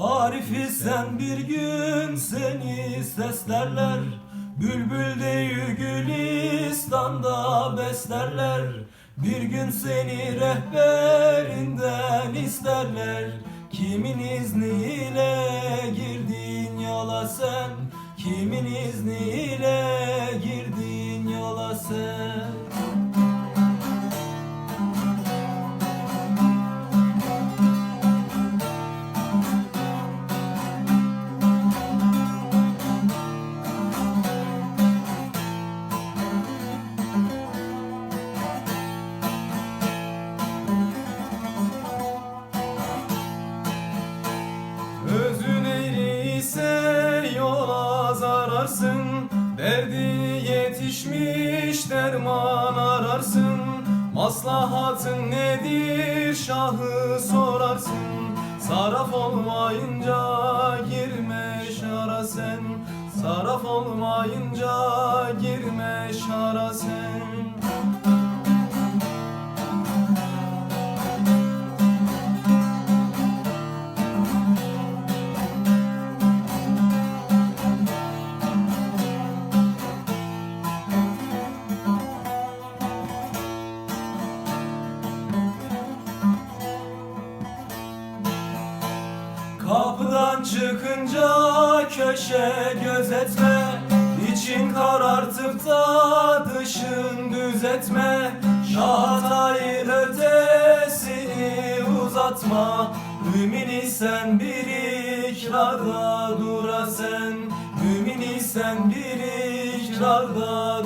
Arif'i sen bir gün seni seslerler. Bülbül değil Gülistan'da beslerler. Bir gün seni rehberinden isterler. Kimin izniyle girdin yola sen? Kimin izniyle girdin yola sen zararsın Derdi yetişmiş derman ararsın. Maslahatın nedir şahı sorarsın. Saraf olmayınca girme şara sen. Saraf olmayınca girme şara sen Kapıdan çıkınca köşe gözetme İçin karartıp da dışın düzetme. Şahatayı ötesini uzatma Mümin sen bir ikrarda dura sen. Mümin sen bir ikrarda